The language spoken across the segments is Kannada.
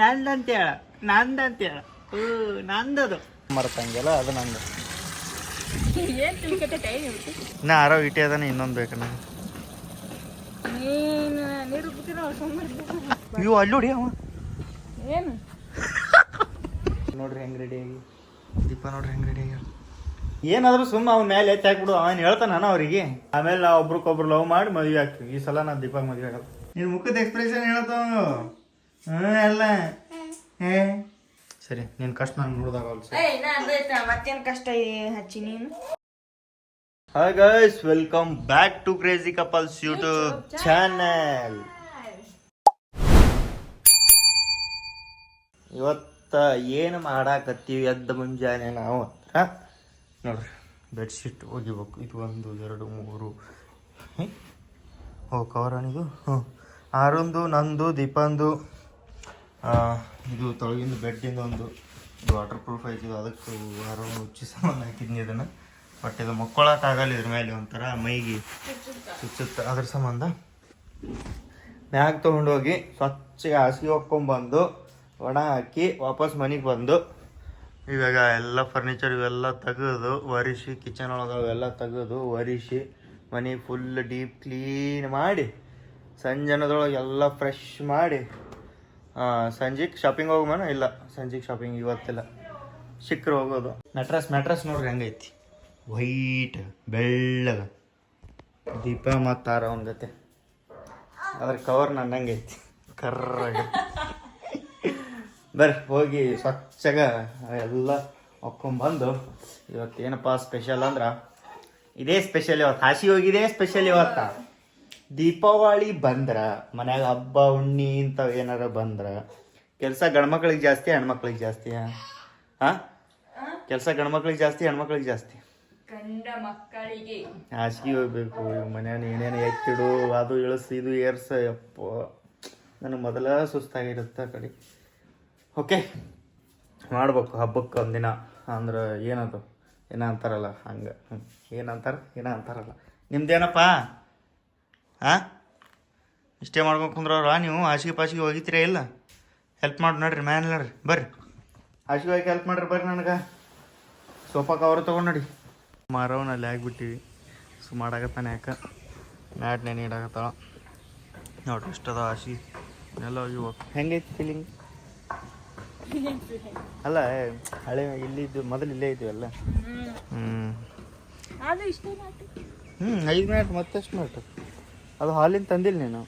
ನಂದಂತ ಹೇಳ. ನಂದಂತ ಹೇಳ. ಹ್ಞೂ ನಂದದು. ಮರ್ತಂಗೆಲ್ಲ ಅದು ನಂದು. ಏನ್ ಇರುತ್ತೆ ಇನ್ನ ಆರೋ ಇಟಿ ಅದಾನೆ ಇನ್ನೊಂದು ಬೇಕು ನಂಗೆ. ನೀನು ನೀರು ಬಿಟ್ಟಿರೋ ಸುಮ್ಮನೆ ಇವು ಅಲ್ಲಿ ನೋಡಿ ಅವ. ಏನು? ನೋಡ್ರಿ ಹೆಂಗ್ ರೆಡಿ ಆಗಿ. ದೀಪ ನೋಡ್ರಿ ಹೆಂಗ್ ರೆಡಿ ಆಗಿ. ಏನಾದ್ರೂ ಸುಮ್ಮ ಅವನ ಮೇಲೆ ಎತ್ತಿ ಹಾಕ್ಬಿಡು ಅವನ್ ಹೇಳ್ತಾನ ಅವರಿಗೆ ಅವ್ರಿಗೆ. ಆಮೇಲೆ ನಾವು ಒಬ್ರಿಗೊಬ್ರು ಲವ್ ಮಾಡಿ ಮದ್ವೆ ಆಗ್ತೀವಿ. ಈ ಸಲ ನಾ ದೀಪಕ್ ಮದ್ವೆ ಆಗಲ್ಲ. ನಿನ್ ಮುಖದ ಎಕ್ಸ್ಪ್ರೆಷನ್ ಹೇಳ್ತಾವ? ಹ್ಞೂ ಎಲ್ಲ. ಹೇ. ಸರಿ ನೀನ್ ಕಷ್ಟ ನಾನು ನೋಡಿದಾಗ ಮತ್ತೇನ್ ಕಷ್ಟ ಹಚ್ಚಿ ನೀನು? Hi guys welcome back to crazy couples YouTube channel ಇವತ್ತ ಏನು ಮಾಡಾಕತ್ತೀವಿ ಎದ್ದ ಮುಂಜಾನೆ ನಾವು? ಅಂತ ನೋಡ್ರಿ ಬೆಡ್ಶೀಟ್ ಒಗಿಬೇಕು. ಇದು ಒಂದು ಎರಡು ಮೂರು. ಓ ಓ ಅಣಿದು ಹ್ಞೂ ಆರೊಂದು ನಂದು ದೀಪಂದು. ಇದು ತೊಳಗಿಂದ ಬೆಡ್ಡಿಂದ ಒಂದು ವಾಟರ್ ಪ್ರೂಫ್ ಐತಿ ಅದಕ್ಕೆ ಆರೋ ಉಚ್ಚಿ ಸಾಮಾನು ಹಾಕಿದ್ನಿ ಇದನ್ನು. ಬಟ್ ಇದು ಮಕ್ಕೊಳಕ್ಕಾಗಲ್ಲ ಇದ್ರ ಮೇಲೆ ಒಂಥರ ಮೈಗೆ ಚುಚ್ಚುತ್ತೆ. ಅದ್ರ ಸಂಬಂಧ ಮ್ಯಾಗ್ ತೊಗೊಂಡೋಗಿ ಸ್ವಚ್ಛಗೆ ಹಾಸಿಗೆ ಹೊಕ್ಕೊಂಬಂದು ಒಣ ಹಾಕಿ ವಾಪಸ್ ಮನೆಗೆ ಬಂದು ಇವಾಗ ಎಲ್ಲ ಫರ್ನಿಚರ್ ಇವೆಲ್ಲ ತೆಗೆದು ಒರಿಸಿ ಕಿಚನ್ ಒಳಗೆ ಅವೆಲ್ಲ ತೆಗೆದು ಒರಿಸಿ ಮನೆ ಫುಲ್ ಡೀಪ್ ಕ್ಲೀನ್ ಮಾಡಿ ಸಂಜನದೊಳಗೆ ಎಲ್ಲ ಫ್ರೆಶ್ ಮಾಡಿ ಸಂಜೆಗೆ ಶಾಪಿಂಗ್ ಹೋಗೋಣ ಇಲ್ಲ? ಸಂಜೆಗೆ ಶಾಪಿಂಗ್ ಇವತ್ತಿಲ್ಲ. ಸಿಕ್ಕರು ಹೋಗೋದು. ಮೆಟ್ರಸ್ ಮೆಟ್ರಸ್ ನೋಡ್ರಿ ಹೆಂಗೈತಿ ವೈಟ್ ಬೆಳ್ಳಗ. ದೀಪ ಮತ್ತು ತಾರ ಅವನ ಜೊತೆ. ಅದ್ರ ಕವರ್ ನನ್ನಂಗೆ ಐತಿ. ಕರ್ರಾಗ. ಬರ್ರಿ, ಹೋಗಿ ಸ್ವಚ್ಛಗ ಎಲ್ಲ ಒಕ್ಕೊಂಬಂದು ಇವತ್ತು ಏನಪ್ಪ ಸ್ಪೆಷಲ್ ಅಂದ್ರೆ? ಇದೇ ಸ್ಪೆಷಲ್ ಇವತ್ತು. ಹಾಸಿ ಹೋಗಿದೆ ಸ್ಪೆಷಲ್ ಇವತ್ತ. ದೀಪಾವಳಿ ಬಂದ್ರ ಮನ್ಯಾಗ ಹಬ್ಬ ಉಣ್ಣಿ ಇಂಥವು ಏನಾರ ಬಂದ್ರ ಕೆಲಸ ಗಂಡ್ಮಕ್ಳಿಗೆ ಜಾಸ್ತಿ ಹೆಣ್ಮಕ್ಳಿಗೆ ಜಾಸ್ತಿ ಹಾ? ಕೆಲಸ ಗಂಡ್ಮಕ್ಳಿಗೆ ಜಾಸ್ತಿ ಹೆಣ್ಮಕ್ಳಿಗೆ ಜಾಸ್ತಿ? ಗಂಡ ಮಕ್ಕಳಿಗೆ. ಹಾಸಿಗೆ ಹೋಗ್ಬೇಕು ಮನ್ಯಾನ ಏನೇನು ಎತ್ತಿಡು ಅದು ಇಳಿಸ್ ಇದು ಏರ್ಸ ಯಪ್ಪ. ನನಗೆ ಮೊದಲ ಸುಸ್ತಾಗಿರುತ್ತೆ ಆ ಕಡೆ. ಓಕೆ ಮಾಡ್ಬೇಕು ಹಬ್ಬಕ್ಕೆ ಒಂದಿನ. ಅಂದ್ರೆ ಏನದು? ಏನ ಅಂತಾರಲ್ಲ ಹಂಗೆ ಏನಂತಾರ? ಏನ ಅಂತಾರಲ್ಲ ನಿಮ್ದೇನಪ್ಪ? ಹಾಂ? ಇಷ್ಟೇ ಮಾಡ್ಕೊಂಡು ಕುಂದ್ರವ್ರ? ನೀವು ಹಾಸಿಗೆ ಪಾಸಿಗೆ ಹೋಗಿತ್ತೀರಾ ಇಲ್ಲ? ಹೆಲ್ಪ್ ಮಾಡಿ ನೋಡ್ರಿ ಮ್ಯಾನ್ ನೋಡ್ರಿ ಬರ್ರಿ. ಹಾಸಿಗೆ ಹೋಗಿ ಹೆಲ್ಪ್ ಮಾಡ್ರಿ ಬರ್ರಿ ನನಗೆ. ಸೋಫಾ ಕವರ್ ತೊಗೊಂಡು ನೋಡಿ. ಮಾರವನ ಅಲ್ಲಿ ಆಗಿಬಿಟ್ಟಿವಿ. ಸೊ ಮಾಡಾಕತ್ತಾನೆ ಯಾಕೆ? ಮ್ಯಾಟ್ ನೆನೆ ಇಡಾಕತ್ತಾಳ. ನೋಡ್ರಿ ಇಷ್ಟದ ಹಾಸಿ ಎಲ್ಲ ಹೋಗಿ ಹೋಗಿ ಹೆಂಗೈತಿ ಫೀಲಿಂಗ್ ಅಲ್ಲ ಹಳೆ ಇಲ್ಲಿದ್ದು ಮೊದಲು ಇಲ್ಲೇ ಇದ್ದೀವಿ ಅಲ್ಲ? ಹ್ಞೂ ಹ್ಞೂ ಐದು ಮ್ಯಾಟ್ ಮತ್ತೆಷ್ಟು ಮ್ಯಾಟ್ ಅದು ಹಾಲಿನ ತಂದಿಲ್ಲ ನೀನು.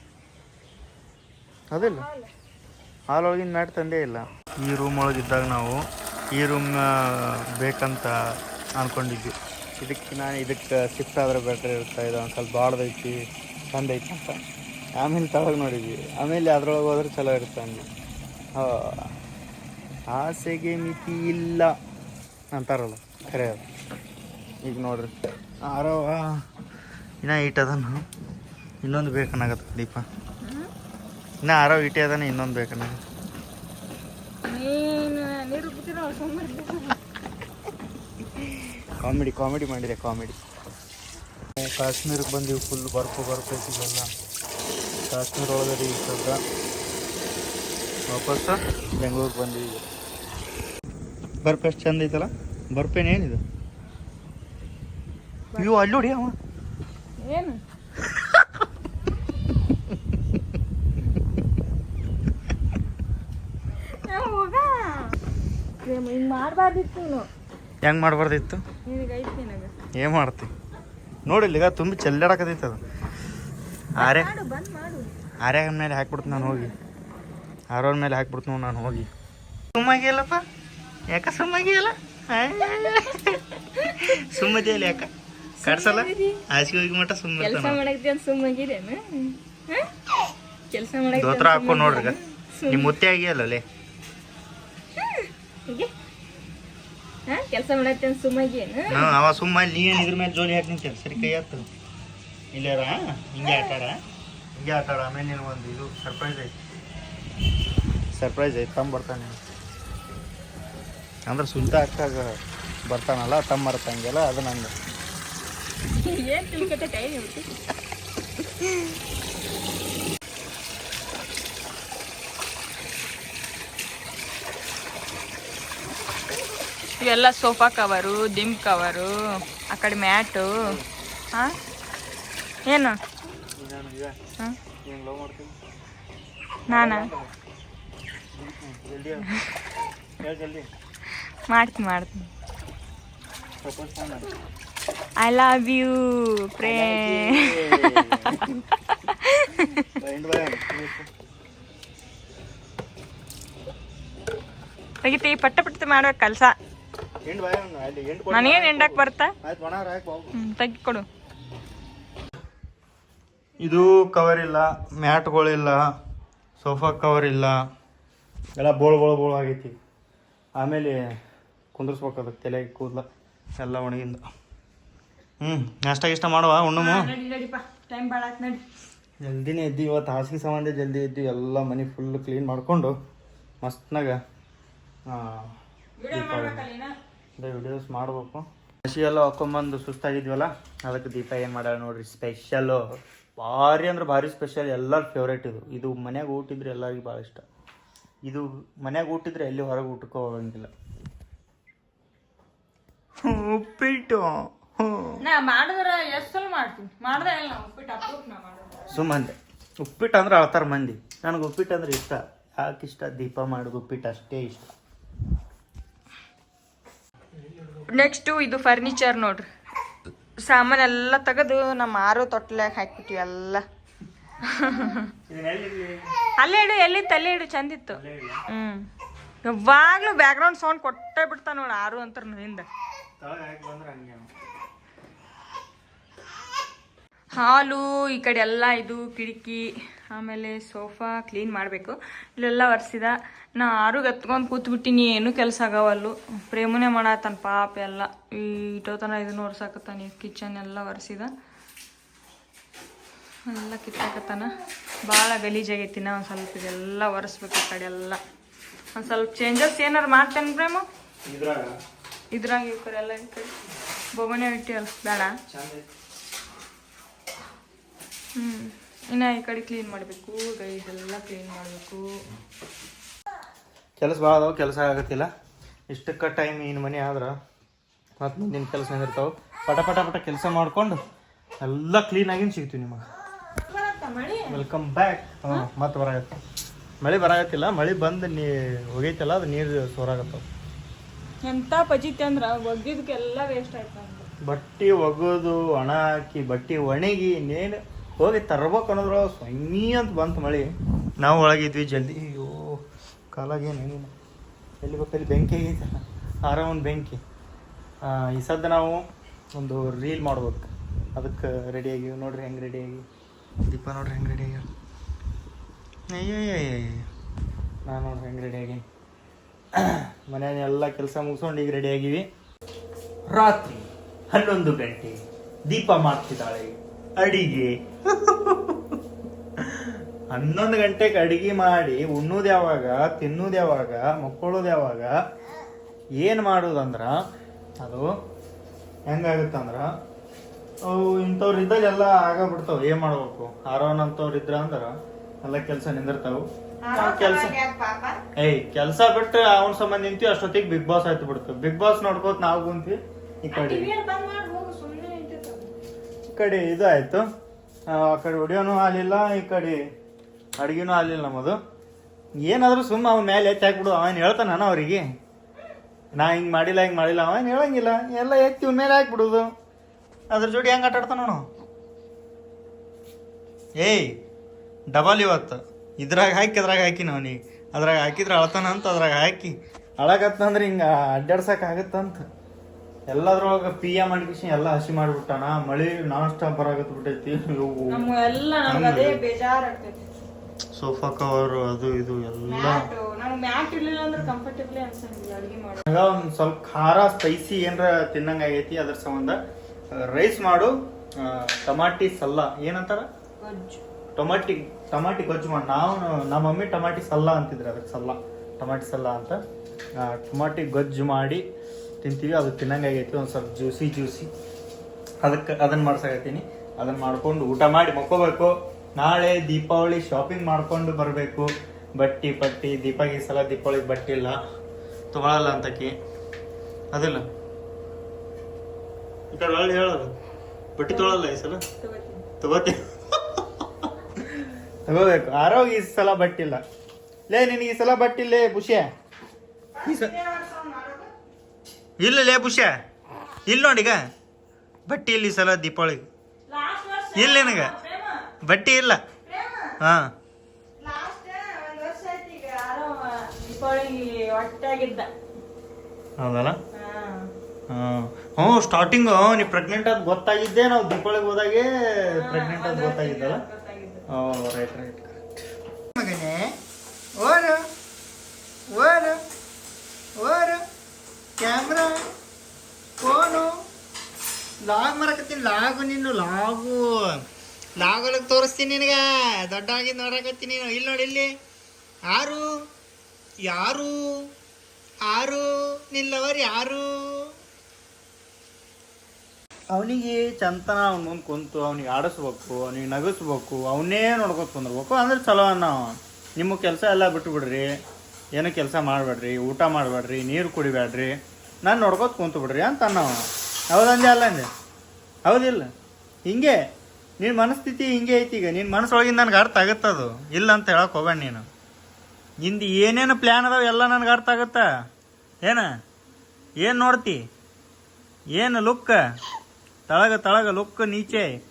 ಅದಿಲ್ಲ. ಹಾಲೊಳಗಿನ ಮ್ಯಾಟ್ ತಂದೇ ಇಲ್ಲ. ಈ ರೂಮ್ ಒಳಗಿದ್ದಾಗ ನಾವು ಈ ರೂಮ್ ಬೇಕಂತ ಅನ್ಕೊಂಡಿದ್ವಿ. ಇದಕ್ಕೆ ನಾನು ಇದಕ್ಕೆ ಶಿಫ್ಟ್ ಆದರೆ ಬೆಟ್ರ್ ಇರ್ತಾ ಇದು ಒಂದು ಸ್ವಲ್ಪ ಬಾಡ್ದೈತಿ ಚಂದ ಐತಿ ಅಂತ. ಆಮೇಲೆ ತಳಗೆ ನೋಡಿದ್ವಿ. ಆಮೇಲೆ ಅದ್ರೊಳಗೆ ಹೋದ್ರೆ ಚಲೋ ಇರುತ್ತೆ ಅಂದ್ವಿ. ಆಸೆಗೆ ಮಿತಿ ಇಲ್ಲ ಅಂತಾರಲ್ಲ ಖರೆ ಅದು ಈಗ ನೋಡ್ರಿ. ಆರೋ ಇನ್ನ ಈಟ್ ಅದಾನ ಇನ್ನೊಂದು ಬೇಕನ್ನಾಗತ್ತೆ ದೀಪ. ಇನ್ನ ಆರೋ ಇಟಿ ಅದಾನೆ ಇನ್ನೊಂದು ಬೇಕನ್ನಾಗತ್ತೆ ಸುಮ್ಮನೆ ಕಾಮಿಡಿ ಕಾಮಿಡಿ ಮಾಡಿದೆ ಕಾಮಿಡಿ. ಕಾಶ್ಮೀರಕ್ಕೆ ಬಂದೀವಿ ಫುಲ್ ಬರ್ಫು ಬರ್ಫು ಸಿಗಲ್ಲ ಕಾಶ್ಮೀರ ಒಳಗಡೆ ಈ ಸದ್ದ ವಾಪಸ್ ಬೆಂಗಳೂರಿಗೆ ಬಂದೀವಿ. ಬರ್ಫ್ ಎಷ್ಟು ಚಂದ ಐತಲ್ಲ? ಬರ್ಫೇನೇನಿದು ಇವು ಅಲ್ಲಿ ನೋಡಿ ಅವ. ಏನು ಏ, ಹೋಗ ಹಿಂಗೆ ಮಾಡಬಾರ್ದಿತ್ತು. ಹೆಂಗೆ ಮಾಡಬಾರ್ದಿತ್ತು? ಏನ್ ಮಾಡ್ತಿ? ನೋಡಿಲ್ಲ ಈಗ ತುಂಬಿ ಚೆಲ್ಲಾಡಕತ್ತೈತೆ ಅದು. ಆರೆ ಆರ್ಯಾಗ ಮೇಲೆ ಹಾಕ್ಬಿಡ್ತು ನಾನು ಹೋಗಿ. ಆರೋರ್ ಮೇಲೆ ಹಾಕ್ಬಿಡ್ತು ನಾನು ಹೋಗಿ. ಸುಮ್ಮಾಗಿಲ್ಲಪ್ಪ ಯಾಕ ಸುಮ್ಮಾಗಿಲ್ಲ ಸುಮ್ಮದಿಯಲ್ಲ ಯಾಕ? ಕಡ್ಸಲ್ಲ ಹಾಸಿಗೆ ಹೋಗಿ ಮಟ್ಟ ಕೆಲಸ ಸುಮ್ಮ ಮಾಡಕ್ತಿ ಅಂತ ಸುಮ್ಮಗಿರೇನು ಕೆಲಸ ಮಾಡಕ್ ದೋತ್ರ ಹಾಕೊಂಡು ನೋಡ್ರಿ ನಿಮ್ಮ ಮುತ್ತೆ ಆಗಿಯಲ್ಲ ಕೆಲಸ ಮಾಡತ್ತೇನೆ ಸುಮ್ಮಗೆ ಸುಮ್ಮಗೇನು ಅವ ಸುಮ್ಮ ನೀ ಏನು ಇದ್ರ ಮೇಲೆ ಜೋಲಿ ಹಾಕಿ ನಿಂತೇನೆ ಸರಿ ಕೈ ಹತ್ತು ಇಲ್ಲಾರ? ಹಿಂಗೆ ಆಟಾಡ? ಹಿಂಗೆ ಆಟಾಡ ಆಮೇಲೆ ನೀನು ಒಂದು ಇದು ಸರ್ಪ್ರೈಸ್ ಐತಿ ಸರ್ಪ್ರೈಸ್ ಐತಿ ತಮ್ಮ ಬರ್ತಾನೆ. ಅಂದ್ರೆ ಸುಂಟ ಹಾಕಾಗ ಬರ್ತಾನಲ್ಲ ತಮ್ಮ ಬರ್ತಂಗೆಲ್ಲ ಅದು ನಂಗೆ ಏನ್ ತಿಳ್ಕತ್ತೆ ಇವೆಲ್ಲ ಸೋಫಾ ಕವರು ದಿಮ್ ಕವರು ಆ ಕಡೆ ಮ್ಯಾಟು ಹಾಂ? ಏನು? ನಾನಾ? ಮಾಡ್ತೀನಿ ಮಾಡ್ತೀನಿ. ಐ ಲವ್ ಯು ಪ್ರೇ ತೆಗಿತಿ ಪಟ್ಟ ಪಟ್ಟ ಮಾಡ್ಬೇಕು ಕೆಲಸ. ನನಗೇನು ಎಂಡಕ್ಕೆ ಬರ್ತಾ? ಆಯ್ತು ಒಣ ಹಾಕ್ ಬಾವು. ಹ್ಞೂ ತೆಗಿಕೊಡು ಇದು ಕವರ್ ಇಲ್ಲ ಮ್ಯಾಟ್ಗಳಿಲ್ಲ ಸೋಫಾ ಕವರ್ ಇಲ್ಲ. ಎಲ್ಲ ಬೋಳ್ ಬೋಳ್ ಬೋಳ್ ಆಗೈತಿ. ಆಮೇಲೆ ಕುಂದ್ರಸ್ಬೇಕು ಅದಕ್ಕೆ ತಲೆ ಕೂದಲ ಎಲ್ಲ ಒಣಗಿಂದ. ಹ್ಞೂ ನಾಷ್ಟ ಇಷ್ಟ ಮಾಡುವ ಉಣ್ಣುಮು? ನಡಿ ಟೈಮ್ ಭಾಳ ಆಯ್ತು ನಡಿ. ಜಲ್ದಿನೇ ಎದ್ದು ಇವತ್ತು ಹಾಸಿಗೆ ಸಂಬಂಧ ಜಲ್ದಿ ಎದ್ದು ಎಲ್ಲ ಮನೆ ಫುಲ್ ಕ್ಲೀನ್ ಮಾಡಿಕೊಂಡು ಮಸ್ತ್ನಾಗ ವಿಡಿಯೋಸ್ ಮಾಡ್ಬೇಕು. ಹಸಿ ಎಲ್ಲ ಹಾಕೊಂಬಂದು ಸುಸ್ತಾಗಿದ್ವಲ್ಲ ಅದಕ್ಕೆ ದೀಪ ಏನು ಮಾಡ್ಯಾಳ ನೋಡ್ರಿ ಸ್ಪೆಷಲ್ಲು ಭಾರಿ ಅಂದ್ರೆ ಭಾರಿ ಸ್ಪೆಷಲ್ ಎಲ್ಲರ ಫೇವ್ರೇಟ್ ಇದು. ಇದು ಮನ್ಯಾಗ ಊಟಿದ್ರೆ ಎಲ್ಲರಿಗೂ ಭಾಳ ಇಷ್ಟ. ಇದು ಮನ್ಯಾಗ ಊಟಿದ್ರೆ ಎಲ್ಲಿ ಹೊರಗೆ ಊಟಕ್ಕೆ ಹೋಗಂಗಿಲ್ಲ. ಉಪ್ಪಿಟ್ಟು. ಸುಮ್ಮಂದೆ ಉಪ್ಪಿಟ್ಟು ಅಂದ್ರೆ ಅಳ್ತಾರ ಮಂದಿ. ನನಗೆ ಉಪ್ಪಿಟ್ಟು ಅಂದ್ರೆ ಇಷ್ಟ. ಯಾಕೆ ಇಷ್ಟ ದೀಪ ಮಾಡೋದು ಉಪ್ಪಿಟ್ಟು ಅಷ್ಟೇ ಇಷ್ಟ. ನೆಕ್ಸ್ಟು ಇದು ಫರ್ನಿಚರ್ ನೋಡ್ರಿ. ಸಾಮಾನೆಲ್ಲ ತೆಗೆದು ನಮ್ಮ ಆರು ತೊಟ್ಲಾಗ ಹಾಕ್ಬಿಟ್ವಿ ಎಲ್ಲ. ಅಲ್ಲೇ ಇಡು ಎಲ್ಲಿ ತಲೆ ಇಡು ಚಂದಿತ್ತು ಹ್ಮ್. ಯಾವಾಗಲೂ ಬ್ಯಾಕ್ಗ್ರೌಂಡ್ ಸೌಂಡ್ ಕೊಟ್ಟೇ ಬಿಡ್ತಾನೆ ನೋಡಿ ಆರು ಅಂತ ಹಿಂದೆ. ಹಾಲು ಈ ಕಡೆ ಎಲ್ಲ ಇದು ಕಿಟಕಿ ಆಮೇಲೆ ಸೋಫಾ ಕ್ಲೀನ್ ಮಾಡಬೇಕು. ಇಲ್ಲೆಲ್ಲ ಒರೆಸಿದ. ನಾ ಆರು ಎತ್ಕೊಂಡು ಕೂತ್ಬಿಟ್ಟಿನಿ ಏನು ಕೆಲಸ ಆಗವಲ್ಲು. ಪ್ರೇಮನೆ ಮಾಡತ್ತಾನ ಪಾಪ ಎಲ್ಲ. ಈ ಇಟೋತನ ಇದನ್ನು ಒರ್ಸಾಕತ್ತಾನ ಕಿಚನ್ ಎಲ್ಲ ಒರೆಸಿದ. ಎಲ್ಲ ಕಿತ್ತಾಕತ್ತಾನ. ಭಾಳ ಗಲೀಜಾಗೈತಿ ನಾ ಒಂದು ಸ್ವಲ್ಪ ಇದೆಲ್ಲ ಒರೆಸ್ಬೇಕು ಈ ಕಡೆ ಎಲ್ಲ. ಒಂದು ಸ್ವಲ್ಪ ಚೇಂಜಸ್ ಏನಾರು ಮಾಡ್ತೇನೆ ಪ್ರೇಮ? ಇದ್ರಾಗ. ಇದ್ರಾಗ ಈ ಕಡೆ ಎಲ್ಲ ಈ ಕಡೆ. ಬೊಮ್ಮನೆ ಇಟ್ಟಿವಲ್ಲ ಬೇಡ. ಹ್ಞೂ ಇನ್ನು ಈ ಕಡೆ ಕ್ಲೀನ್ ಮಾಡಬೇಕು ಇದೆಲ್ಲ ಕ್ಲೀನ್ ಮಾಡಬೇಕು. ಕೆಲಸ ಭಾಳ ಅದಾವೆ ಕೆಲಸ ಆಗತ್ತಿಲ್ಲ. ಇಷ್ಟಕ್ಕೆ ಟೈಮ್ ಇನ್ನು ಮನೆ ಆದ್ರೆ ಮತ್ತು ಮುಂದಿನ ಕೆಲಸ ಏನಿರ್ತಾವೆ ಪಟ ಪಟ ಪಟ ಕೆಲಸ ಮಾಡ್ಕೊಂಡು ಎಲ್ಲ ಕ್ಲೀನಾಗಿನ ಸಿಗ್ತೀವಿ ನಿಮಗೆ. ವೆಲ್ಕಮ್ ಬ್ಯಾಕ್ ಹ್ಞೂ ಮತ್ತೆ ಬರಾಗತ್ತೆ. ಮಳೆ ಬರಾಗತ್ತಿಲ್ಲ ಮಳೆ ಬಂದು ನೀ ಹೋಗೈತಲ್ಲ ಅದು ನೀರು ಸೋರಾಗತ್ತವ. ಎಂಥ ಪಜಿತಿ ಅಂದ್ರೆ ಒಗ್ಗಿದ್ದಕ್ಕೆಲ್ಲ ವೇಸ್ಟ್ ಆಯ್ತು ಬಟ್ಟೆ ಒಗೋದು ಒಣ ಹಾಕಿ ಬಟ್ಟೆ ಒಣಗಿ ಇನ್ನೇನು ಹೋಗಿ ತರ್ಬೇಕು ಅನ್ನೋದ್ರ ಸೊಯ್ಯಿ ಅಂತ ಬಂತು ಮಳೆ. ನಾವು ಒಳಗಿದ್ವಿ ಜಲ್ದಿ. ಅಯ್ಯೋ ಕಾಲಾಗೇನು ಎಲ್ಲಿ ಬೇಕಲ್ಲಿ ಬೆಂಕಿ ಆಗೈತಲ್ಲ ಆರಾಮ ಬೆಂಕಿ. ಈ ಸದ್ದ ನಾವು ಒಂದು ರೀಲ್ ಮಾಡ್ಬೇಕು. ಅದಕ್ಕೆ ರೆಡಿ ಆಗಿವಿ. ನೋಡ್ರಿ ಹೆಂಗೆ ಆಗಿ ದೀಪ ನೋಡ್ರಿ ಹೆಂಗೆ ರೆಡಿ ಆಗ್ಯಾವ ಅಯ್ಯೋ ನಾನು ನೋಡ್ರಿ ಹೆಂಗೆ ರೆಡಿ ಆಗಿ ಮನ್ಯಾಗ ಎಲ್ಲ ಕೆಲಸ ಮುಗಿಸ್ಕೊಂಡು ಈಗ ರೆಡಿ ಆಗಿವಿ. ರಾತ್ರಿ ಹನ್ನೊಂದು ಗಂಟೆ ದೀಪ ಮಾಡ್ತಿದ್ದಾಳೆ. ಅಡಿಗೆ. ಹನ್ನೊಂದು ಗಂಟೆಗೆ ಅಡಿಗೆ ಮಾಡಿ ಉಣ್ಣೋದು ಯಾವಾಗ ತಿನ್ನೋದು ಯಾವಾಗ ಮಕ್ಕೊಳ್ಳೋದು ಯಾವಾಗ ಏನು ಮಾಡೋದಂದ್ರೆ ಅದು ಹೆಂಗಾಗುತ್ತಂದ್ರ ಅವು ಇಂಥವ್ರು ಇದ್ದಾಗ ಎಲ್ಲ ಆಗಬಿಡ್ತಾವೆ. ಏನು ಮಾಡ್ಬೇಕು? ಆರೋನ್ ಅಂತವ್ರು ಇದ್ರ ಅಂದ್ರೆ ಎಲ್ಲ ಕೆಲಸ ನಿಂದಿರ್ತಾವು. ಕೆಲಸ ಏಯ್ ಕೆಲಸ ಬಿಟ್ಟು ಅವನ ಸಂಬಂಧ ನಿಂತೀವಿ ಅಷ್ಟೊತ್ತಿಗೆ ಬಿಗ್ ಬಾಸ್ ಆಯ್ತು ಬಿಡ್ತು. ಬಿಗ್ ಬಾಸ್ ನೋಡ್ಕೋತ ನಾವು ಕುಂತೀವಿ ಈ ಕಡೆ. ಕಡೆ ಇದು ಆಯ್ತು ಆ ಕಡೆ ವಿಡಿಯೋನು ಆಗಲಿಲ್ಲ ಈ ಕಡೆ ಅಡುಗೆನೂ ಆಗಲಿಲ್ಲ ನಮ್ಮದು. ಏನಾದರೂ ಸುಮ್ಮ ಅವನ ಮೇಲೆ ಎತ್ತಿ ಹಾಕ್ಬಿಡು, ಅವನು ಹೇಳ್ತಾನ ಅವರಿಗೆ. ನಾ ಹಿಂಗೆ ಮಾಡಿಲ್ಲ ಹಿಂಗೆ ಮಾಡಿಲ್ಲ, ಅವನು ಹೇಳಂಗಿಲ್ಲ. ಎಲ್ಲ ಎತ್ತಿ ಇವ್ನ ಮೇಲೆ ಹಾಕ್ಬಿಡುದು. ಅದ್ರ ಜೋಡಿ ಹೆಂಗೆ ಆಟ ಆಡ್ತಾನ ನೋಡು. ಏಯ್, ಡಬಲ್ ಇವತ್ತು. ಇದ್ರಾಗ ಹಾಕಿ, ಅದ್ರಾಗ ಹಾಕಿ ಅವನಿಗೆ ಅದ್ರಾಗ ಹಾಕಿದ್ರೆ ಅಳ್ತಾನಂತ ಅದ್ರಾಗ ಹಾಕಿ. ಅಳಗತ್ತಂದ್ರೆ ಹಿಂಗೆ ಅಡ್ಡಾಡ್ಸಕ್ ಆಗತ್ತಂತ. ಎಲ್ಲದ್ರೊಳಗ ಪಿ ಎಂ ಅಡ್ಮಿಷನ್ ಎಲ್ಲ ಹಸಿ ಮಾಡ್ಬಿಟ್ಟಾನ ಮಳಿ ನಾನ್ ಸ್ಟಾಪ್ ಬರಾಕತ್ ಬಿಟ್ಟೈತಿ. ನಮ್ಮ ಎಲ್ಲ ನಮ್ಗೆ ಅದೇ ಬೇಜಾರಾಗ್ತೈತಿ. ಸೋಫಾ ಕವರ್ ಅದು ಇದು ಎಲ್ಲ. ಮ್ಯಾಟ್ ಮ್ಯಾಟ್ ಇರ್ಲಿಲ್ಲ ಅಂದ್ರೆ ಕಂಫರ್ಟೇಬಲ್ ಅನ್ಸಂಗಿಲ್ಲ ಅಡುಗೆ ಮಾಡೋದು. ಹಂಗ ಒಂದ್ ಸ್ವಲ್ಪ ಖಾರ ಸ್ಪೈಸಿ ಏನ್ರ ತಿನ್ನಂಗ ಆಗೈತಿ ಅದ್ರ ಸಂಬಂಧ. ರೈಸ್ ಮಾಡು ಆ, ಟಮಾಟಿ ಸಲ್ಲ. ಏನಂತಾರ? ಗೊಜ್ಜು. ಟೊಮಾಟಿ ಟಮಾಟಿ ಗೊಜ್ಜು ಮಾಡಿ. ನಾವು ನಮ್ಮ ಮಮ್ಮಿ ಟಮಾಟಿ ಸಲ್ಲ ಅಂತಿದ್ರು ಅದಕ್ಕೆ ಸಲ್ಲ. ಟಮಾಟಿ ಸಲ್ಲ ಅಂತ. ಆ, ಟೊಮಾಟಿ ಗೊಜ್ಜು ಮಾಡಿ ತಿಂತೀವಿ, ಅದು ತಿನ್ನಂಗಾಗೈತಿ ಒಂದು ಸ್ವಲ್ಪ ಜ್ಯೂಸಿ ಜ್ಯೂಸಿ ಅದಕ್ಕೆ ಅದನ್ನು ಮಾಡ್ಸಕತ್ತೀನಿ. ಅದನ್ನು ಮಾಡ್ಕೊಂಡು ಊಟ ಮಾಡಿ ಮಕ್ಕೋಬೇಕು. ನಾಳೆ ದೀಪಾವಳಿ ಶಾಪಿಂಗ್ ಮಾಡ್ಕೊಂಡು ಬರಬೇಕು. ಬಟ್ಟಿ, ಪಟ್ಟಿ, ದೀಪ ಸಲ ದೀಪಾವಳಿಗೆ ಬಟ್ಟಿಲ್ಲ ತಗೊಳಲ್ಲ ಅಂತಕಿ. ಅದಿಲ್ಲ. ಈ ಕಡೆ ಹೇಳೋದು. ಬಟ್ಟಿ ತೊಗೊಳಲ್ಲ ಈ ಸಲ? ತಗೋತಿ ತಗೋಬೇಕು. ಆರೋಗ್ಯ ಈ ಸಲ ಬಟ್ಟಿಲ್ಲ ಲೇ, ನಿನಗೆ ಈ ಸಲ ಬಟ್ಟಿಲ್ಲೇ ಖುಷಿಯ ಈ ಸ ಇಲ್ಲ ಲೇ ಇಲ್ಲಿ ಇಲ್ಲ ನೋಡಿಗ ಬಟ್ಟಿ ಇಲ್ಲ ಸಲ ದೀಪಾವಳಿಗೆ ಇಲ್ಲ ನಿನಗೆ. ಬಟ್ಟಿ ಇಲ್ಲ. ಹಾಂ. ಹೌದಲ್ಲ? ಹ್ಮ್ ಹ್ಞೂ ಸ್ಟಾರ್ಟಿಂಗ್ ನೀ ಪ್ರೆಗ್ನೆಂಟ್ ಅಂತ ಗೊತ್ತಾಗಿದ್ದೆ ನಾವು ದೀಪಾವಳಿಗೆ ಹೋದಾಗೆ ಪ್ರೆಗ್ನೆಂಟ್ ಅಂತ ಗೊತ್ತಾಗಿದ್ದಲ್ಲ? ಓ ರೈಟ್ ರೈಟ್ ಮಗನೇ ಓರು ಓರು ಓರು ಕ್ಯಾಮ್ರಾ, ಫೋನು, ಲಾಗ್ ಮಾಡಕತ್ತೀನಿ ಲಾಗು ನೀನು ಲಾಗು ಲಾಗೊಳಗೆ ತೋರಿಸ್ತೀನಿ ನಿನಗೆ. ದೊಡ್ಡಾಗಿ ನೋಡಕತ್ತೀನಿ ನೀನು. ಇಲ್ಲಿ ನೋಡಿ ಇಲ್ಲಿ. ಯಾರು ಯಾರು ಯಾರು ನಿಲ್ಲವರು ಯಾರು? ಅವನಿಗೆ ಚಂತನ ಅವ್ನ ಮುಂದೆ ಕುಂತು, ಅವ್ನಿಗೆ ಆಡಿಸ್ಬೇಕು, ಅವ್ನಿಗೆ ನಗಿಸ್ಬೇಕು, ಅವನ್ನೇ ನೋಡ್ಕೊತ ಕುಂದಿರ್ಬೇಕು. ಅಂದ್ರೆ ಚಲೋ ನಾವು ನಿಮ್ಮ ಕೆಲಸ ಎಲ್ಲ ಬಿಟ್ಟು ಬಿಡ್ರಿ ಏನೂ ಕೆಲಸ ಮಾಡಬೇಡ್ರಿ, ಊಟ ಮಾಡಬೇಡ್ರಿ, ನೀರು ಕುಡಿಬೇಡ್ರಿ. ನಾನು ನೋಡ್ಕೋತ ಕುಂತು ಬಿಡ್ರಿ ಅಂತ ನಾವು ಹೌದಂದೆ ಅಲ್ಲ ಅಂದೆ. ಹೌದಿಲ್ಲ ಹಿಂಗೆ ನಿನ್ನ ಮನಸ್ಥಿತಿ ಹಿಂಗೆ ಐತಿ ಈಗ. ನಿನ್ನ ಮನಸ್ಸೊಳಗಿಂದ ನನಗೆ ಅರ್ಥ ಆಗುತ್ತದು ಇಲ್ಲ ಅಂತ ಹೇಳಕ್ ಹೋಗ್ಬೇಡ ನೀನು. ನಿಂದು ಏನೇನು ಪ್ಲ್ಯಾನ್ ಅದಾವೆ ಎಲ್ಲ ನನಗೆ ಅರ್ಥ ಆಗುತ್ತಾ. ಏನ? ಏನು ನೋಡ್ತಿ? ಏನು ಲುಕ್? ತಳಗ ತಳಗ ಲುಕ್ ನೀಚೆ.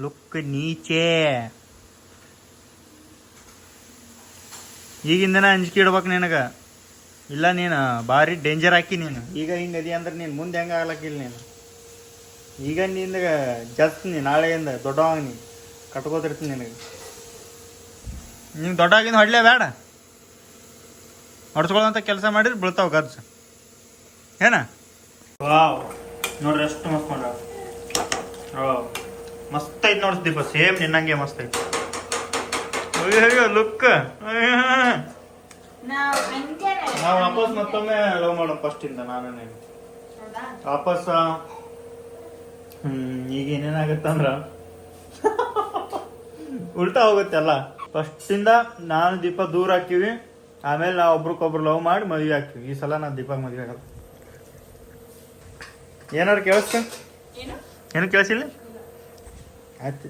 ಲುಕ್ ನೀಚೆ. ಈಗಿಂದನ ದಿನ ಅಂಜಿಕೆ ಇಡ್ಬೇಕು ನಿನಗೆ. ಇಲ್ಲ ನೀನು ಭಾರಿ ಡೇಂಜರ್ ಹಾಕಿ ನೀನು. ಈಗ ಹಿಂಗೆ ಅದಿ ಅಂದ್ರೆ ನೀನು ಮುಂದೆ ಹೆಂಗೆ ಆಗ್ಲಕ್ಕಿಲ್ಲ ನೀನು. ಈಗ ನಿಂದ ನೀ ನಾಳೆಯಿಂದ ದೊಡ್ಡವಾಗ ನೀ ಕಟ್ಕೋತಿರ್ತೀನಿ ನಿನಗೆ. ನಿಂಗೆ ದೊಡ್ಡವಾಗಿಂದ ಹೊಡ್ಲೇ ಬೇಡ ಹೊಡ್ಸ್ಕೊಳ್ಳೋಂಥ ಕೆಲಸ ಮಾಡಿದ್ರೆ ಬೀಳ್ತಾವ ಖರ್ಚು ಏನ? ವಾವ್. ನೋಡ್ರಿ ಎಷ್ಟು ಮಸ್ತ್ ಮಾಡ ಮಸ್ತ್ ಐತಿ ನೋಡ್ಸ್ ದೀಪ ಸೇಮ್ ನಿನ್ನಂಗೆ ಮಸ್ತ್ ಐತಿ. ಅಯ್ಯೋ ಲುಕ್ ನಾವು ವಾಪಸ್ ಮತ್ತೊಮ್ಮೆ ಲವ್ ಮಾಡೋ ಫಸ್ಟ್ ಇಂದ ನಾನು ನೀನು. ವಾಪಸ್ ಈಗ ಏನೇನಾಗತ್ತಂದ್ರ ಉಲ್ಟಾ ಹೋಗುತ್ತೆ ಅಲ್ಲ? ಫಸ್ಟಿಂದ ನಾನು ದೀಪ ದೂರ ಹಾಕಿವಿ ಆಮೇಲೆ ನಾವು ಒಬ್ರಿಗೊಬ್ರು ಲವ್ ಮಾಡಿ ಮದುವೆ ಹಾಕಿವಿ ಈ ಸಲ ನಾನು ದೀಪ ಮದುವೆ ಆಗಲ್ಲ. ಏನಾರು ಕೇಳಿಸ್ತ? ಏನು? ಏನು ಕೇಳಿಸಿಲ್ಲ? ಆಯ್ತು.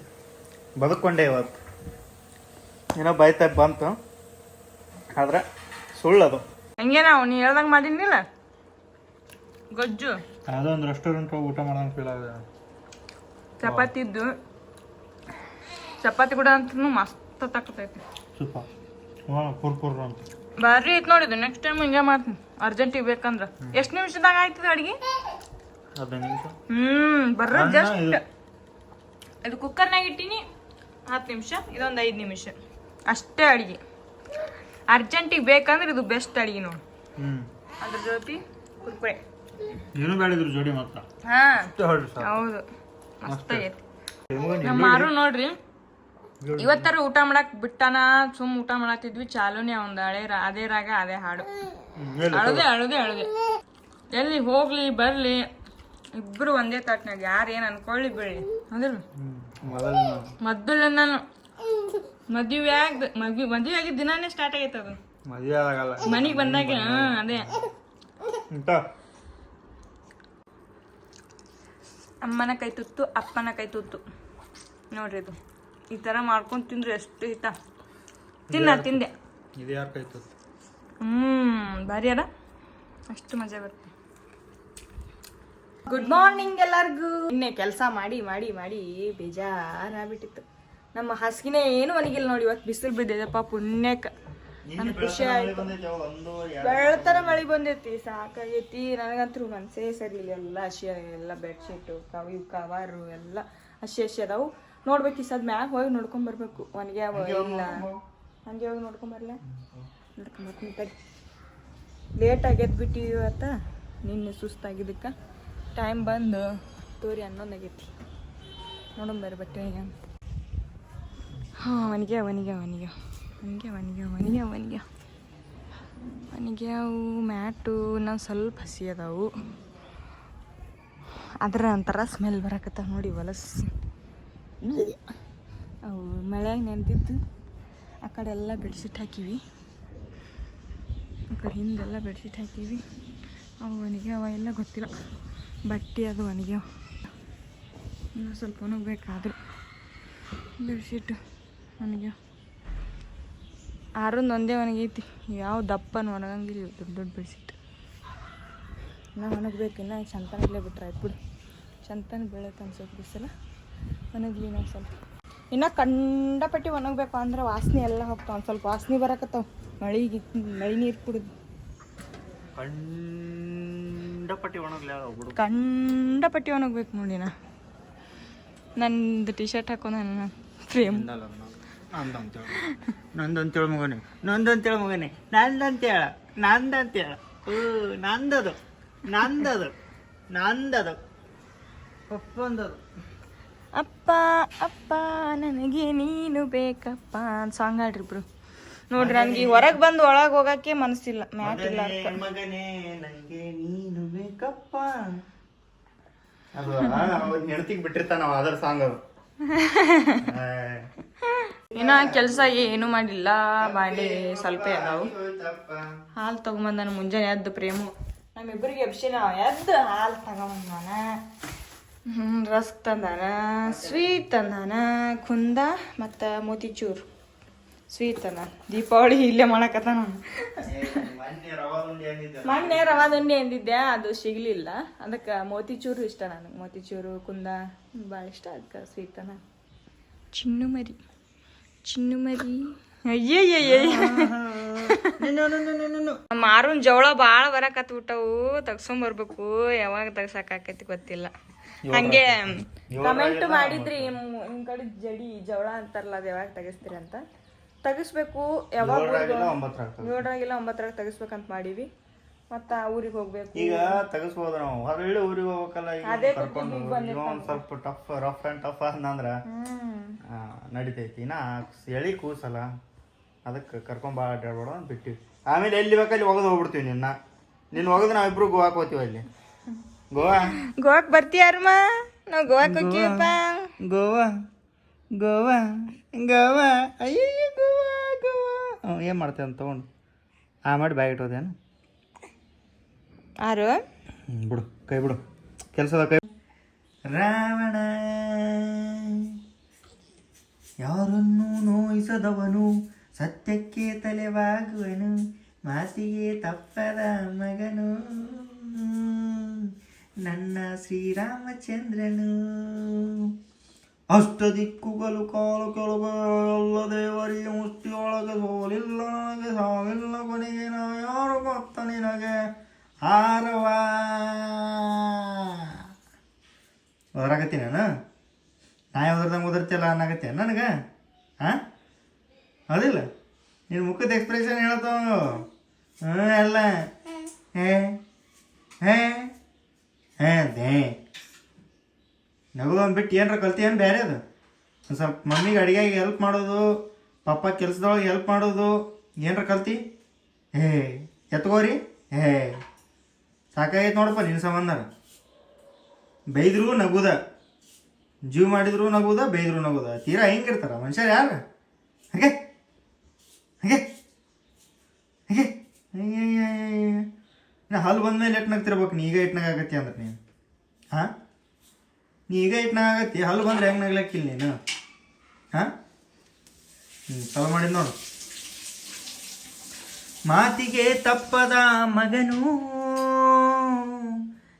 ಬದುಕೊಂಡೆ ಇವತ್ತು. ಏನೋ ಬೈತಾ ಬಂತು. ಆದ್ರೆ ಸುಳ್ಳದು. ಹಂಗೆ ನಾವು ನೀ ಹೇಳ್ದಂಗೆ ಮಾಡಿನಿಲ್ಲ ಗೊಜ್ಜು. ಯಾವುದೋ ಒಂದು ರೆಸ್ಟೋರೆಂಟ್ ಹೋಗಿ ಊಟ ಮಾಡೋಣ ಫೀಲ್ ಆಗಿದೆ. ಚಪಾತಿ ಇದ್ದು ಚಪಾತಿ ಕೂಡ ಅಂತೂ ಮಸ್ತ್ ತಕ್ಕತೈತಿ. ಸೂಪರ್. ಕುರ್ ಕುರ್ ಅಂತ. ಭಾರಿ ಐತ್ ನೋಡಿದ್ದು ನೆಕ್ಸ್ಟ್ ಟೈಮ್ ಹಿಂಗೆ ಮಾಡ್ತೀನಿ. ಅರ್ಜೆಂಟಿಗೆ ಬೇಕಂದ್ರ. ಎಷ್ಟು ನಿಮಿಷದಾಗ ಆಯ್ತದ ಅಡಿಗೆ? ಹದಿನೈದು ನಿಮಿಷ. ಹ್ಮ್ ಬರ್ರ ಜಸ್ಟ್ ಇದು. ಇದು ಕುಕ್ಕರ್ನಾಗ ಇಟ್ಟಿನಿ. ಹತ್ತು ನಿಮಿಷ ಇದೊಂದು ಐದು ನಿಮಿಷ. ಅಷ್ಟೇ ಅಡಿಗೆ. ಅರ್ಜೆಂಟಿಗೆ ಬೇಕಂದ್ರೆ ಇದು ಬೆಸ್ಟ್ ಅಡಿಗೆ ನೋಡಿ. ಅದ್ರ ಜೊತೆ ಕುರ್ಕುರೆ. ಏನು ಬೇಡಿದ್ರು ಜೋಡಿ ಮತ್ತ ಹಾ. ಹೌದು. ಮಸ್ತ್ ಆಗೈತಿ. ನಮ್ಮ ಮಾರು ನೋಡ್ರಿ. ಇವತ್ತರ ಊಟ ಮಾಡಕ್ ಬಿಟ್ಟಾನ ಸುಮ್ ಊಟ ಮಾಡತ್ತಿದ್ವಿ ಚಾಲೂನೇ ಅವಂದ ಹಳೆ ರಾ- ಅದೇ ರಾಗ ಅದೇ ಹಾಡು. ಅಳದೆ ಅಳದೆ ಅಳದೆ. ಎಲ್ಲಿ ಹೋಗ್ಲಿ ಬರ್ಲಿ. ಇಬ್ರು ಒಂದೇ ತಟ್ನಾಗ ಯಾರು ಏನ್ ಅನ್ಕೊಳ್ಳಿ ಬಿಡ್ಲಿ. ಅಂದ್ರ ಮದ್ದಲ್ಲ ಮೊದಲು ನಾನು. ಮದ್ವೆ ಆಗ ಮದ್ವೆ ಮದ್ವೆ ಆಗಿದ್ದ ದಿನಾನೇ ಸ್ಟಾರ್ಟ್ ಆಗೈತೆ ಅದು. ಮದುವೆ ಆಗಲ್ಲ. ಮನೆಗೆ ಬಂದಾಗ ಹಾ ಅದೇ. ಇಂತ ಅಮ್ಮನ ಕೈ ತುತ್ತು ಅಪ್ಪನ ಕೈ ತುತ್ತು. ನೋಡ್ರಿ ಇದು. ಈ ಥರ ಮಾಡ್ಕೊಂಡು ತಿಂದ್ರು ಎಷ್ಟು ಹಿತ. ತಿನ್ನ ತಿಂದೆ. ಇದು ಯಾರ ಕೈ ತುತ್ತು? ಹ್ಮ್ ಭಾರಿ ಅದ. ಅಷ್ಟು ಮಜಾ ಬರುತ್ತೆ ಗುಡ್ ಮಾರ್ನಿಂಗ್ ಎಲ್ಲರಿಗೂ. ಇನ್ನೇ ಕೆಲಸ ಮಾಡಿ ಮಾಡಿ ಮಾಡಿ ಬೇಜಾರಾಗ್ಬಿಟ್ಟಿತ್ತು. ನಮ್ಮ ಹಾಸಿಗೆನೇ ಏನು ಒಣಗಿಲ್ಲ ನೋಡಿ ಇವತ್ತು ಬಿಸಿಲು ಬಿದ್ದಿದೆಪ್ಪ ಪುಣ್ಯಕ್ಕೆ. ನನಗೆ ಖುಷಿ ಆಯ್ತು. ಬೆಳತರ ಮಳಿ ಬಂದೈತಿ ಸಾಕಾಗೈತಿ. ನನಗಂತೂ ಮನ್ಸೇ ಸರಿ ಇಲ್ಲ ಎಲ್ಲ ಹಸಿ ಎಲ್ಲ ಬೆಡ್ಶೀಟು ಕವಿ ಕವರು ಎಲ್ಲ ಹಸಿ ಹಸಿ ಅದಾವು. ನೋಡ್ಬೇಕು ಈ ಸದ್ ಮ್ಯಾಗ ಹೋಗಿ ನೋಡ್ಕೊಂಡ್ ಬರ್ಬೇಕು. ಇಲ್ಲ. ಹಂಗೆ ಹೋಗಿ ನೋಡ್ಕೊಂಡ್ ಬರ್ಲ? ನೋಡ್ಕೊಂಡ್ ಬರ್ತೀನಿ ತಡಿ. ಲೇಟ್ ಆಗ್ಯದ ಬಿಟ್ಟು ಇವತ್ತ? ನಿನ್ನೆ ಸುಸ್ತಾಗಿದ್ದಕ್ಕೆ. ಟೈಮ್ ಬಂದು ತೋರಿ ಅನ್ನೊಂದಾಗೈತಿ. ನೋಡೋಣ ಬರ್ರಿ ಬಟ್ಟೆ ಹಾಂ ಅವನಿಗೆ ಅವನಿಗೆ ಅವನಿಗೆ ಅವನಿಗೆ ಅವನಿಗೆ ಅವನಿಗೆ ಒಣಗ್ಯ ಒಣಗ್ಯಾವು ಮ್ಯಾಟು ನಾವು ಸ್ವಲ್ಪ ಹಸಿ ಅದಾವು. ಅದ್ರ ಒಂಥರ ಸ್ಮೆಲ್ ಬರಕತ್ತಾವ ನೋಡಿ ಹೊಲಸ್. ಅವು ಮಳೆಯಾಗ ನೆನೆದಿದ್ದು, ಆ ಕಡೆ ಎಲ್ಲ ಬೆಡ್ಶೀಟ್ ಹಾಕಿವಿ. ಆ ಕಡೆ ಹಿಂದೆಲ್ಲ ಬೆಡ್ಶೀಟ್ ಹಾಕಿವಿ. ಅವು ಒಣಗ್ಯಾವ ಎಲ್ಲ ಗೊತ್ತಿಲ್ಲ. ಬಟ್ಟೆ ಅದು ಒಣಗ್ಯಾವ ಇನ್ನೂ ಸ್ವಲ್ಪ ಬೇಕಾದ್ರು ಬೆಡ್ಶೀಟ್ ಒಣಗ್ಯಾವ ಆರೊಂದು ಒಂದೇ ಒಣಗೈತಿ. ಯಾವ ದಪ್ಪನ ಒಣಗಂಗಿಲ್ಲ ದೊಡ್ಡ ದೊಡ್ಡ ಬೆಡ್ಶೀಟ್. ನಾ ಒಣಗ್ಬೇಕು ಇನ್ನು ಚಂತನಲ್ಲೇ ಬಿಟ್ರೆ ಆಯ್ತು ಬಿಡು. ಚಂತನ ಬೆಳತ್ತೆ ಅನ್ಸೋದು ಬಿಸಿಲ ಒಣಗಲಿ ನಾವು ಸ್ವಲ್ಪ. ಇನ್ನು ಕಂಡಪಟ್ಟಿ ಒಣಗಬೇಕು ಅಂದ್ರೆ ವಾಸನೆ ಎಲ್ಲ ಹೋಗ್ತಾವ. ಒಂದು ಸ್ವಲ್ಪ ವಾಸನೆ ಬರಕತ್ತಾವ. ಮಳಿಗೆ ಮಳೆ ನೀರು ಕುಡಿದು. ಕಂಡಪಟ್ಟಿ ಒಣಗ್ಲಿ ಕಂಡಪಟ್ಟಿ ಒಣಗ್ಬೇಕು ನೋಡಿ ನಾ ನಂದು ಟಿ ಶರ್ಟ್ ಹಾಕೊಂಡು ನಾನು ಫ್ರೇಮ್. ನಂದಂತೇಳ. ನಂದ ಮಗನೇ ನಂದಂತೇಳ ಮಗನೇ ನಂದಂತೇಳ ನಂದಂತೇಳ. ಓ ನಂದದು ನಂದದು ನಂದದು. ಒಪ್ಪಂದದು. ಅಪ್ಪ ಅಪ್ಪ ನನಗೆ ನೀನು ಬೇಕಪ್ಪ ಅಂತ ಸಾಂಗ್ ಹಾಡ್ರಿ ಇಬ್ರು ನೋಡ್ರಿ ನನಗೆ ಹೊರಗೆ ಬಂದು ಒಳಗೆ ಹೋಗಕ್ಕೆ ಮನಸ್ಸಿಲ್ಲ ಮ್ಯಾಟ್ ಇಲ್ಲ ಮಗನೇ ಮಗನೇ ನನಗೆ ನೀನು ಬೇಕಪ್ಪ. ಅದು ಅವ್ನ ಹೆಣ್ತಿಗೆ ಬಿಟ್ಟಿರ್ತಾನ ಅವ ಅದರ ಸಾಂಗ್ ಅದು. ಇನ್ನ ಕೆಲಸ ಏನು ಮಾಡಿಲ್ಲ ಬಾಂಡೆ ಸ್ವಲ್ಪ ಅದಾವು. ಹಾಲು ತಗೊಂಬಂದ ಮುಂಜಾನೆ ಎದ್ದು ಪ್ರೇಮು. ನಮ್ಮಿಬ್ಬರಿಗೆ ಎಬ್ಸಿನ ಎದ್ದು ಹಾಲು ತಗೊಂಬಂದಾನ. ರಸ್ಕ್ ತಂದಾನ, ಸ್ವೀಟ್ ತಂದಾನ, ಕುಂದ ಮತ್ತು ಮೋತಿಚೂರ್. ಸ್ವೀಟ್ ತಂದಾನ. ದೀಪಾವಳಿ ಇಲ್ಲೇ ಮಾಡಕತ್ತಾನ ಮೊನ್ನೆ ರವಾದುಂಡಿ ಅಂದಿದ್ದೆ ಅದು ಸಿಗ್ಲಿಲ್ಲ. ಅದಕ್ಕೆ ಮೋತಿಚೂರು ಇಷ್ಟ ನನಗೆ. ಮೋತಿಚೂರು ಕುಂದ ಭಾಳ ಇಷ್ಟ ಅದಕ್ಕೆ ಸ್ವೀಟ್ ತನ ಚಿನ್ನು ಮರಿ ಚಿನ್ನು ಮರಿ ಮಾರುನ್ ಜವಳ ಭಾಳ ತಗ್ಸೊಂಡ್ ಬರ್ಬೇಕು. ಯಾವಾಗ ತಗ್ಸಕ್ಕಾಕೈತಿ ಗೊತ್ತಿಲ್ಲ. ಹಂಗೆ ಕಮೆಂಟ್ ಮಾಡಿದ್ರಿ ನಿಮ್- ನಿಮ್ ಕಡೆ ಜಡಿ ಜವಳ ಅಂತಾರಲ್ಲ ಅದು ಯಾವಾಗ ತೆಗಿಸ್ತೀರಿ ಅಂತ. ತೆಗಿಸ್ಬೇಕು ಯಾವಾಗ ಏಳರಾಗಿಲ್ಲ ಒಂಬತ್ತರ ಆಗ್ತದೆ. ಏಳರಾಗಿಲ್ಲ ಒಂಬತ್ತರಾಗ ತೆಗಿಸ್ಬೇಕಂತ ಮಾಡೀವಿ. ಮತ್ತ ಊರಿಗೆ ಹೋಗ್ಬೇಕು. ಈಗ ತೆಗಿಸ್ಬೋದು ನಾವು. ಹೊರಳಿ ಊರಿಗೆ ಹೋಗ್ಬೇಕಲ್ಲ ಈಗ ಕರ್ಕೊಂಡು ಈಗ ಒಂದ್ ಸ್ವಲ್ಪ ಟಫ್ ರಫ್ ಅಂಡ್ ಟಫ್ ಅಂದ್ರ ಹ್ಮ್. ಆ, ನಡಿತೈತಿ. ನಾ ಎಳಿ ಕೂಸಲ್ಲ. ಅದಕ್ಕೆ ಕರ್ಕೊಂಡ್ ಭಾಳ ಅಡ್ಡಾಡ್ಬೇಡ ಅಂತ ಬಿಟ್ಟಿವಿ. ಆಮೇಲೆ ಎಲ್ಲಿ ಬೇಕಲ್ಲಿ ಒಗದು ಹೋಗ್ಬಿಡ್ತೀವಿ ನಿನ್ನ. ನಿನ್ನ ಒಗದು ನಾವಿಬ್ರು ಗೋವಾಕ್ ಹೋಗ್ತೀವಿ ಅಲ್ಲಿ. ಗೋವಾ? ಗೋವಾಕ್ ಬರ್ತೀಯಾರಮ್ಮ ನಾವು ಗೋವಾಕ್ ಹೋಗ್ತೀವಪ್ಪ. ಗೋವಾ ಗೋವಾ ಗೋವಾ ಅಯ್ಯೋ ಏನು ಮಾಡ್ತೇವೆ ಅಂತ ತಗೊಂಡು. ಆ ಮಾಡಿ ಬ್ಯಾಗ್ ಇಟ್ಟೋದೇನು ಆರು ಬಿಡು ಕೈ ಬಿಡು. ಕೆಲಸದ ಕೈ ರಾವಣ ಯಾರನ್ನು ನೋಯಿಸದವನು ಸತ್ಯಕ್ಕೆ ತಲೆವಾಗುವನು ಮಾತಿಗೆ ತಪ್ಪದ ಮಗನು ನನ್ನ ಶ್ರೀರಾಮಚಂದ್ರನು. ಅಷ್ಟ ದಿಕ್ಕುಗಳು ಕಾಲು ಕೆಳಗಲ್ಲ ಎಲ್ಲ ದೇವರಿಗೆ ಮುಷ್ಟಿಯೊಳಗೆ ಸೋಲಿಲ್ಲ ನನಗೆ ಸಾವಿಲ್ಲ ಕೊನೆಗೆ ನಾ ಯಾರು ಗೊತ್ತ ನಿನಗೆ? ಹಾರವ ಒದರಾಗತ್ತೀನಿ ನಾನು ನಾ ಯಾವ್ದ್ರದಂಗೆ ಓದಿರ್ತಿಲ್ಲ ಅನ್ನಾಗತ್ತೆ ನನಗೆ? ಹಾಂ ಅದಿಲ್ಲ ನಿನ್ನ ಮುಖದ ಎಕ್ಸ್ಪ್ರೆಷನ್ ಹೇಳ್ತಾವ ಹ್ಞೂ ಎಲ್ಲ. ಹೇ. ಹೇ. ಹೇ ದೇ. ನಗೋದೊಂದು ಬಿಟ್ಟು ಏನರ ಕಲ್ತಿ ಏನು ಬೇರೆ ಅದು? ಒಂದು ಸ್ವಲ್ಪ ಮಮ್ಮಿಗೆ ಅಡುಗೆಗೆ ಹೆಲ್ಪ್ ಮಾಡೋದು, ಪಪ್ಪ ಕೆಲಸದೊಳಗೆ ಹೆಲ್ಪ್ ಮಾಡೋದು, ಏನಾರ ಕಲ್ತಿ? ಹೇ ಎತ್ಕೋರಿ ಹೇ ಸಾಕಾಗೈತೆ ನೋಡಪ್ಪ ನಿನ್ನ ಸಂಬಂಧ ಬೈದ್ರು ನಗುದ. ಜೀವ ಮಾಡಿದ್ರು ನಗುದ ಬೈದ್ರು ನಗುದ. ತೀರಾ ಹೆಂಗಿರ್ತಾರ ಮನುಷ್ಯರು ಯಾರು? ಹಾಗೆ ಹಾಗೆ ಹಾಗೆ. ನಾ ಹಲ್ಲು ಬಂದ್ಮೇಲೆ ಎಟ್ನಾಗ ನಗ್ತಿರ್ಬೇಕು? ನೀ ಈಗ ಎಟ್ನಾಗ ಆಗತ್ತೆ ಅಂದ್ರೆ ನೀನು? ಹಾಂ? ಈಗ ಇಟ್ನ ಆಗತ್ತಿ ಹಲ್ಲು ಬಂದ್ರೆ ಹೆಂಗೆ ನಗ್ಲಕ್ಕಿಲ್ಲ ನೀನು? ಹಾಂ? ಹ್ಞೂ ಸಲ ಮಾಡಿದ್ ನೋಡು. ಮಾತಿಗೆ ತಪ್ಪದ ಮಗನು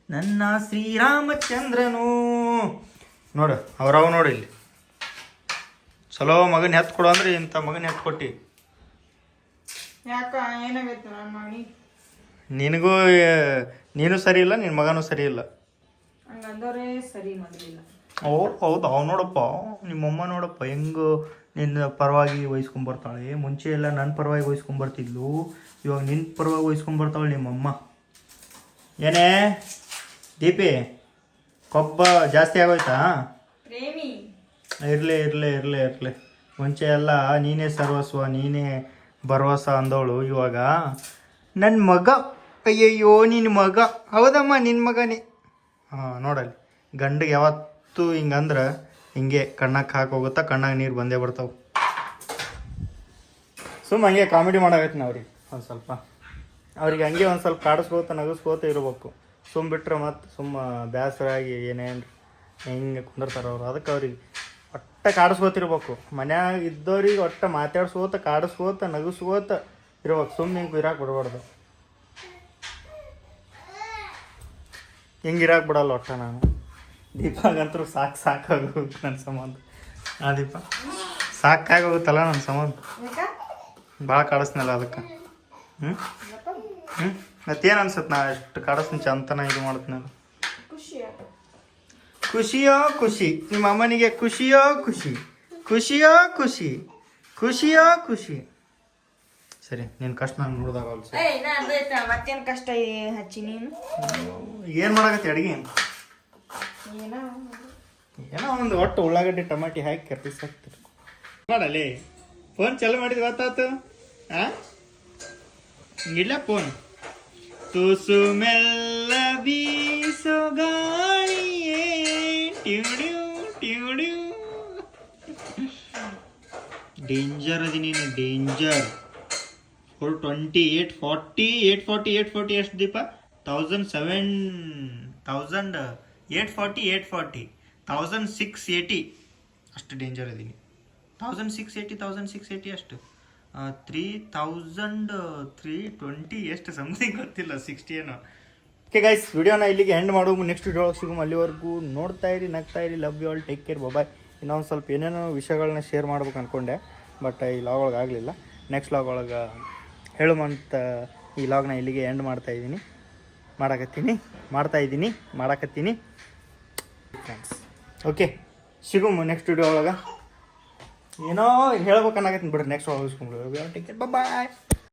ನನ್ನ ಶ್ರೀರಾಮಚಂದ್ರನು. ನೋಡು ಅವರವ ನೋಡು ಇಲ್ಲಿ. ಚಲೋ ಮಗನ ಹೆತ್ ಕೊಡು ಅಂದ್ರೆ ಇಂಥ ಮಗನ ಹೆತ್ ಕೊಟ್ಟಿ. ಯಾಕ ಏನಾಗೈತೆ ನನ್ನ ನಿನಗೂ ನೀನು ಸರಿ ಇಲ್ಲ ನಿನ್ನ ಮಗನೂ ಸರಿ ಇಲ್ಲ. ಹಂಗಂದವ್ರೆ ಸರಿ ಮಾಡಲಿಲ್ಲ ಓ ಹೌದು ಅವ್ ನೋಡಪ್ಪ ನಿಮ್ಮಮ್ಮ ನೋಡಪ್ಪ ಹೆಂಗ ನಿನ್ನ ಪರವಾಗಿ ವಹಿಸ್ಕೊಂಬರ್ತಾಳೆ ಮುಂಚೆ ಎಲ್ಲ ನನ್ನ ಪರವಾಗಿ ವಹಿಸ್ಕೊಂಬರ್ತಿದ್ಲು ಇವಾಗ ನಿನ್ನ ಪರವಾಗಿ ವಹಿಸ್ಕೊಂಬರ್ತಾಳೆ ನಿಮ್ಮಮ್ಮ. ಏನೇ? ದೀಪಿ ಕೊಬ್ಬ ಜಾಸ್ತಿ ಆಗೋಯ್ತಾ? ಇರಲಿ ಇರಲಿ ಇರಲಿ ಇರಲಿ. ಮುಂಚೆ ಎಲ್ಲ ನೀನೇ ಸರ್ವಸ್ವ ನೀನೇ ಭರವಸ ಅಂದವಳು ಇವಾಗ ನನ್ನ ಮಗ. ಅಯ್ಯಯ್ಯೋ ನಿನ್ನ ಮಗ. ಹೌದಮ್ಮ ನಿನ್ನ ಮಗನೇ. ಹಾಂ ನೋಡಲ್ಲಿ. ಗಂಡಿಗೆ ಯಾವತ್ತೂ ಹಿಂಗಂದ್ರೆ ಹಿಂಗೆ ಕಣ್ಣಕ್ಕೆ ಹೋಗುತ್ತಾ ಕಣ್ಣಾಗ ನೀರು ಬಂದೇ ಬರ್ತಾವೆ. ಸುಮ್ಮ ಹಂಗೆ ಕಾಮಿಡಿ ಮಾಡಾಗತ್ತೆ ನಾವ್ರಿ ಒಂದು ಸ್ವಲ್ಪ. ಅವ್ರಿಗೆ ಹಂಗೆ ಒಂದು ಸ್ವಲ್ಪ ಕಾಡಿಸ್ಕೋತ ನಗಿಸ್ಕೋತ ಇರಬೇಕು. ಸುಮ್ಮ ಬಿಟ್ಟರೆ ಮತ್ತು ಸುಮ್ಮ ಬೇಸರಾಗಿ ಏನೇನು ಹೆಂಗೆ ಕುಂದಿರ್ತಾರೆ ಅವ್ರು. ಅದಕ್ಕೆ ಅವ್ರಿಗೆ ಒಟ್ಟ ಕಾಡಿಸ್ಕೋತಿರ್ಬೇಕು ಮನ್ಯಾಗ ಇದ್ದವ್ರಿಗೆ ಒಟ್ಟ ಮಾತಾಡ್ಸ್ಕೋತ, ಕಾಡಿಸ್ಕೋತ, ನಗಿಸ್ಕೋತ ಇರ್ಬೇಕು. ಸುಮ್ಮನೆ ಹಿಂಗೆ ಇರಾಕೆ ಬಿಡಬಾರ್ದು. ಹಿಂಗೆ ಇರಾಕ್ ಬಿಡಲ್ಲ ಒಟ್ಟ ನಾನು ದೀಪಾಗಂತರೂ ಸಾಕು ಸಾಕಾಗೋಗುತ್ತೆ ನನ್ನ ಸಂಬಂಧ. ಆ ದೀಪ. ಸಾಕಾಗೋಗುತ್ತಲ್ಲ ನನ್ನ ಸಂಬಂಧ? ಭಾಳ ಕಾಡಿಸ್ನಲ್ಲ ಅದಕ್ಕೆ. ಹ್ಞೂ ಹ್ಞೂ ಮತ್ತೇನು ಅನ್ಸುತ್ತೆ ನಾ ಎಷ್ಟು ಕಾಡಿಸ್ತೀನಿ ಚಂತನ ಇದು ಮಾಡ್ತೀನಲ್ಲ ಖುಷಿಯೋ? ಖುಷಿ. ನಿಮ್ಮ ಅಮ್ಮನಿಗೆ ಖುಷಿಯೋ ಖುಷಿ. ಖುಷಿಯೋ ಖುಷಿ. ಖುಷಿಯೋ ಖುಷಿ. ಸರಿ ನಿನ್ನ ಕಷ್ಟ ನಾನು ನೋಡಿದಾಗ ಏನು ಕಷ್ಟ ಹಚ್ಚಿ ನೀನು? ಏನು ಮಾಡಕತ್ತಿ ಅಡಿಗೆ? ಏನೋ ಒಂದು ಒಟ್ಟು ಉಳ್ಳಾಗಡ್ಡಿ ಟಮಾಟಿ ಹಾಕಿ ಕರ್ಪಿಸ್ ಹಾಕ್ತಿರಿ ಮಾಡಲಿ ಫೋನ್ ಚಾಲು ಮಾಡಿದ್ ಗೊತ್ತಾತು? ಆ? ಇಲ್ಲ ಫೋನ್ ತುಸು ಮೆಲ್ಲ ಬೀಸೋ ಗಾಳಿಯೇ ಟ್ಯೂಡ್ಯೂ ಟ್ಯೂಡ್ಯೂ ಡೇಂಜರ್ ಅದಿ ನೀನು danger. Four twenty eight forty eight forty eight forty ಎಷ್ಟು ದೀಪ. Thousand seven thousand eight forty eight forty thousand six eighty ಅಷ್ಟು ಡೇಂಜರ್ ಇದ್ದೀನಿ thousand six eighty thousand six eighty ಅಷ್ಟು. ತ್ರೀ ತೌಸಂಡ್ ತ್ರೀ ಟ್ವೆಂಟಿ ಎಷ್ಟು ಸಮಥಿಂಗ್ ಗೊತ್ತಿಲ್ಲ ಸಿಕ್ಸ್ಟಿ ಏನೋ. ಓಕೆ ಗೈಸ್ ವಿಡಿಯೋನ ಇಲ್ಲಿಗೆ ಎಂಡ್ ಮಾಡು ನೆಕ್ಸ್ಟ್ ವಿಡಿಯೋ ಸಿಗು ಅಲ್ಲಿವರೆಗೂ ನೋಡ್ತಾ ಇರಿ, ನಗ್ತಾ ಇರಿ love you all take care bye ಇನ್ನೊಂದು ಸ್ವಲ್ಪ ಏನೇನೋ ವಿಷಯಗಳನ್ನ ಶೇರ್ ಮಾಡ್ಬೇಕು ಅಂದ್ಕೊಂಡೆ ಬಟ್ ಈ ಲಾಗ್ ಒಳಗೆ ಆಗಲಿಲ್ಲ. ನೆಕ್ಸ್ಟ್ ಲಾಗ್ ಒಳಗೆ ಹೇಳುವಂತ ಈ ಲಾಗ್ನ ಇಲ್ಲಿಗೆ ಎಂಡ್ ಮಾಡ್ತಾ ಇದ್ದೀನಿ. ಮಾಡಕತ್ತೀನಿ, ಮಾಡ್ತಾ ಇದ್ದೀನಿ, ಮಾಡಕತ್ತೀನಿ. ಥ್ಯಾಂಕ್ಸ್ ಓಕೆ ಸಿಗುಮ್ ನೆಕ್ಸ್ಟ್ ವಿಡಿಯೋ ಒಳಗೆ. ಏನೋ ಹೇಳ್ಬೇಕನ್ನಾಗತ್ತೀನಿ ಬಿಡ್ರಿ ನೆಕ್ಸ್ಟ್ ಒಳಗೆ ಟೇಕ್ ಟಿಕೆಟ್ ಬಾಯ್